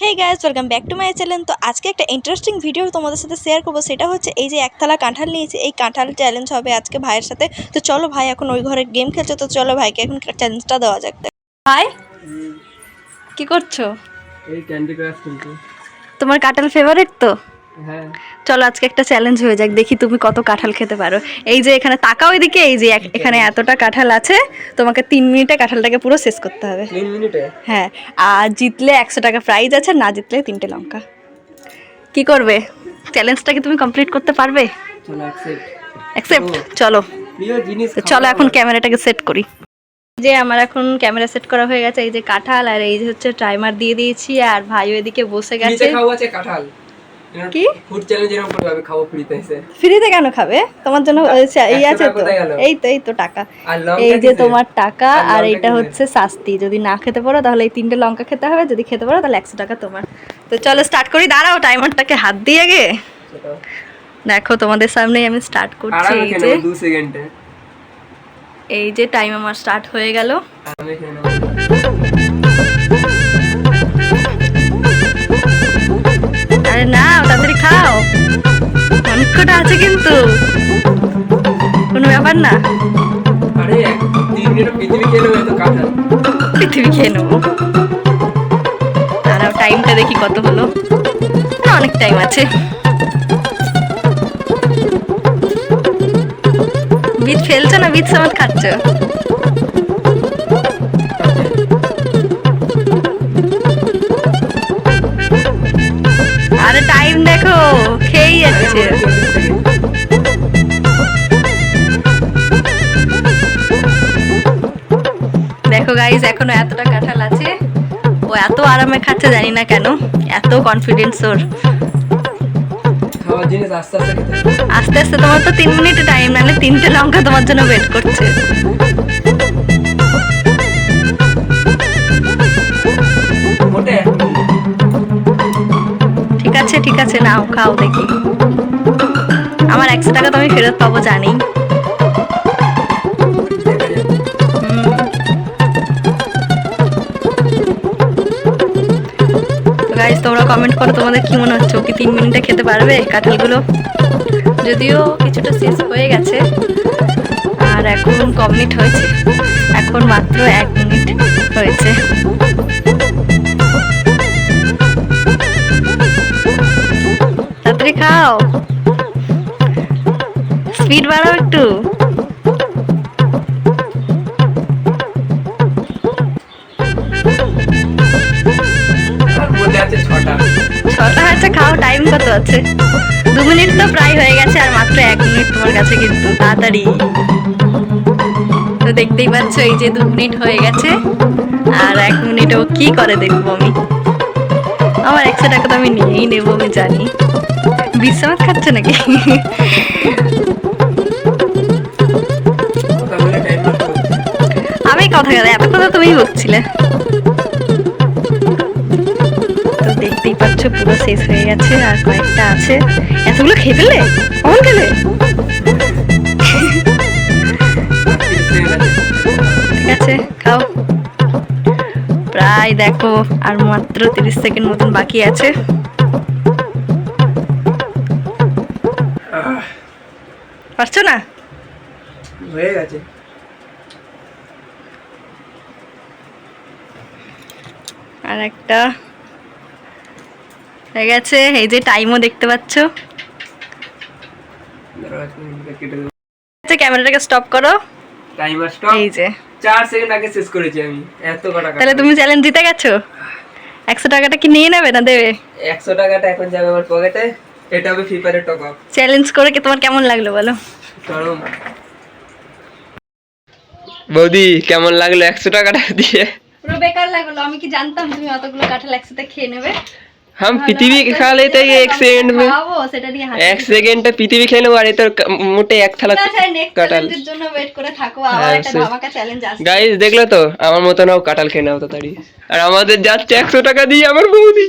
Hey guys welcome back to my channel তো আজকে একটা ইন্টারেস্টিং ভিডিও তোমাদের সাথে শেয়ার করব। সেটা হচ্ছে এই যে একতলা কাঁঠাল নিয়েছে। এই কাঁঠাল চ্যালেঞ্জ হবে আজকে ভাইয়ের সাথে। তো চলো ভাই এখন ওই ঘরে গেম খেলছে। তো চলো ভাইকে এখন চ্যালেঞ্জটা দেওয়া যাক। ভাই কি করছ? এই ক্যান্ডি ক্রাশ খেলছো তোমার কাঁঠাল ফেভারিট তো? চলো আজকে একটা চ্যালেঞ্জ হয়ে যাক দেখি তুমি কত কাঁঠাল খেতে পারো। এই যে এখানে তাকাও এদিকে এই যে এখানে এতটা কাঁঠাল আছে তোমাকে তিন মিনিটে কাঁঠালটাকে পুরো শেষ করতে হবে। হ্যাঁ আর জিতলে একশো টাকা প্রাইজ আছে না জিতলে তিনটে লঙ্কা। কি করবে? চ্যালেঞ্জটা কি তুমি কমপ্লিট করতে পারবে? চলো অ্যাকসেপ্ট চলো। চলো এখন ক্যামেরাটাকে সেট করি। যে আমার এখন ক্যামেরা সেট করা হয়ে গেছে এই যে কাঁঠাল আর এই যে হচ্ছে টাইমার দিয়ে দিয়েছি আর ভাই এদিকে বসে গেছে। কাঁঠাল? কি? ফুড চ্যালেঞ্জ এরকম করবে আমি খাব ফ্রিতে এসে। ফ্রিতে কেন খাবে? তোমার জন্য এই আছে তো। এই তো এই তো টাকা। এই যে তোমার টাকা আর এটা হচ্ছে শাস্তি। যদি না খেতে পারো তাহলে এই তিনটে লঙ্কা খেতে হবে যদি খেতে পারো তাহলে একশো টাকা তোমার। তো চলো স্টার্ট করি। দাঁড়াও টাইমারটাকে হাত দিয়ে গে। দেখো তোমাদের সামনেই আমি স্টার্ট করছি এই যে। দু সেকেন্ডে এই যে টাইম আমার স্টার্ট হয়ে গেল। আরামে খাও। অনেক কটা আছে কিন্তু। কোনো ব্যাপার না। পৃথিবী খেয়ে নেব আর টাইমটা দেখি কত হলো। অনেক টাইম আছে। বিট ফেলছো না বিট সামাদ খাচ্ছ? দেখো খেয়েই যাচ্ছে। দেখো গাইজ এখনও এতটা কাঁঠাল আছে। ও এত আরামে খাচ্ছে জানি না কেন এত কনফিডেন্স ওর। আস্তে আস্তে আস্তে আস্তে তোমার তো তিন মিনিট টাইম নাহলে তিনটে লঙ্কা তোমার জন্য ওয়েট করছে। আছে নাও, খাও দেখি। আমার একশো টাকা তো আমি ফেরত পাবো, জানি। তোমরা কমেন্ট করো, তোমাদের কি মনে হচ্ছে? কি তিন মিনিটে খেতে পারবে কাঁঠালগুলো? যদিও কিছুটা শেষ হয়ে গেছে, আর এখন কমপ্লিট হয়েছে। এখন মাত্র এক মিনিট। খাও। স্পিড বাড়াও একটু। আছে ছটা। ছটা হচ্ছে খাও টাইম কত আছে? দু মিনিট তো প্রায় হয়ে গেছে আর মাত্র এক মিনিট তোমার কাছে কিন্তু তাড়াতাড়ি। তো দেখতেই পাচ্ছ এই যে দু মিনিট হয়ে গেছে। আর এক মিনিট ও কি করে দেখব আমি? আমার একশো টাকা তো আমি নিয়েই নেব আমি জানি। বিশ্রাম খাচ্ছে নাকি। আমি কথা কথা এত কথা তুমি বলছিলে। তো দেখতেই পাচ্ছ পুরো শেষ হয়ে গেছে, আর কয়েকটা আছে। এতগুলো খেয়ে ফেললে? কখন খেলে। ঠিক আছে প্রায় দেখো, আর মাত্র তিরিশ সেকেন্ড মতন বাকি আছে। পারছ না? হয়ে গেছে। আর একটা হয়ে গেছে এই যে টাইমও দেখতে পাচ্ছ। দেবো। আচ্ছা ক্যামেরাটাকে স্টপ করো। টাইমার স্টপ এই যে। চার সেকেন্ড আগে শেষ করেছি আমি। এত তাহলে তুমি চ্যালেঞ্জ জিতে গেছো? একশো টাকাটা কি নিয়ে নেবে না দেবে? একশো টাকাটা এখন যাবে আমার পকেটে এটা হবে ফ্রি ফায়ারের টপ আপ চ্যালেঞ্জ করে কি তোমার কেমন লাগল বলো? চরম বৌদি কেমন লাগলো একশো টাকাটা দিয়ে পুরো বেকার লাগলো আমি কি জানতাম তুমি অতগুলো কাঁঠাল একসাথে খেয়ে নেবে हम पृथ्वी खा लेते हैं एक सेकंड में খাওয়াবো সেটা নিয়ে হাসি এক সেকেন্ডে পৃথিবী খেয়ে নেবো আর এ তোর ক- মোটে এক থালা নেক্সট কাঁঠাল চ্যালেঞ্জের জন্য ওয়েট করে থাকো আবার হ্যাঁ, একটা সে- ধামাকা চ্যালেঞ্জ আসবে গাইস দেখলো তো আমার মতনও কাঁঠাল খেয়ে নাও তাড়াতাড়ি আর আমাদের যাচ্ছে একশো টাকা দিয়ে আমার বৌদি